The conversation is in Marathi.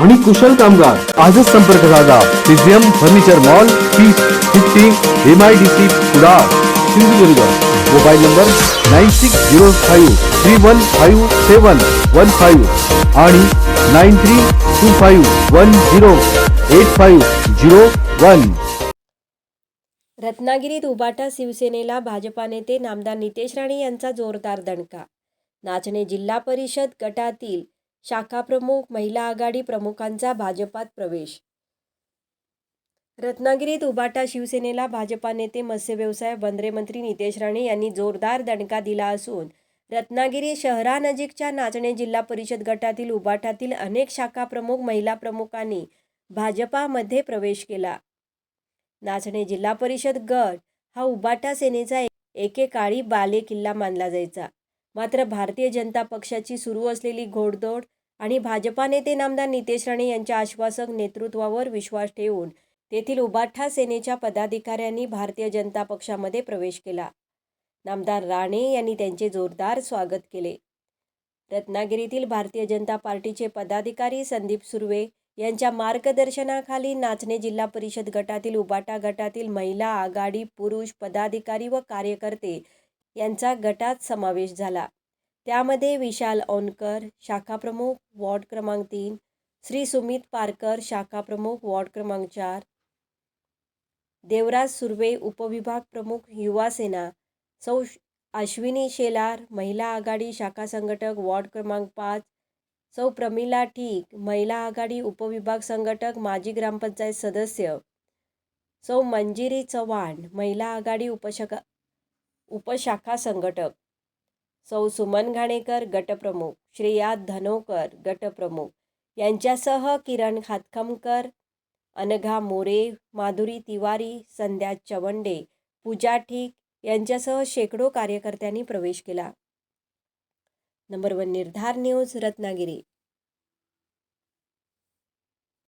आणि कुशल कामगार. आजच संपर्क साधा. पिझियम furniture mall P fifty M I D C Kudal Sindhudurg. Mobile number nine six zero five three one five seven one five आणि nine three two five one zero eight five zero one. रत्नागिरीत उबाटा शिवसेनेला भाजपा नेते नामदार नितेश राणे यांचा जोरदार दणका. नाचणे जिल्हा परिषद गटातील शाखाप्रमुख महिला आघाडी प्रमुखांचा भाजपात प्रवेश. रत्नागिरीत उबाटा शिवसेनेला भाजपा नेते मत्स्य व्यवसाय बंदरे मंत्री नितेश राणे यांनी जोरदार दणका दिला असून रत्नागिरी शहरानजीकच्या नाचणे जिल्हा परिषद गटातील उबाटातील अनेक शाखाप्रमुख महिला प्रमुखांनी भाजपामध्ये प्रवेश केला. नाचणे जिल्हा परिषद गट हा उबाटा सेनेचा एकेकाळी बाले किल्ला मानला जायचा. मात्र भारतीय जनता पक्षाची सुरू असलेली घोडदौड आणि भाजपा नेते नामदार नितेश राणे यांच्या आश्वासक नेतृत्वावर विश्वास ठेवून तेथील उबाठा सेनेच्या पदाधिकाऱ्यांनी भारतीय जनता पक्षामध्ये प्रवेश केला. नामदार राणे यांनी त्यांचे जोरदार स्वागत केले. रत्नागिरीतील भारतीय जनता पार्टीचे पदाधिकारी संदीप सुर्वे यांच्या मार्गदर्शनाखाली नाचणे जिल्हा परिषद गटातील उबाटा गटातील महिला आघाडी पुरुष पदाधिकारी व कार्यकर्ते यांचा गटात समावेश झाला. त्यामध्ये विशाल औनकर शाखाप्रमुख वॉर्ड क्रमांक तीन श्री सुमित पारकर शाखाप्रमुख वॉर्ड क्रमांक चार देवराज सुर्वे उपविभाग प्रमुख युवा सेना सौ अश्विनी शेलार महिला आघाडी शाखा संघटक वॉर्ड क्रमांक पाच सौ प्रमिला ठीक महिला आघाडी उपविभाग संघटक माजी ग्रामपंचायत सदस्य सौ मंजिरी चव्हाण महिला आघाडी उपशका उपशाखा संघटक. सौ सुमन घाणेकर गटप्रमुख श्रेया धनोकर गटप्रमुख यांच्यासह किरण खातखमकर अनघा मोरे माधुरी तिवारी संध्या चवंडे पूजा ठीक यांच्यासह शेकडो कार्यकर्त्यांनी प्रवेश केला. Number one Nirdhar news Ratnagiri.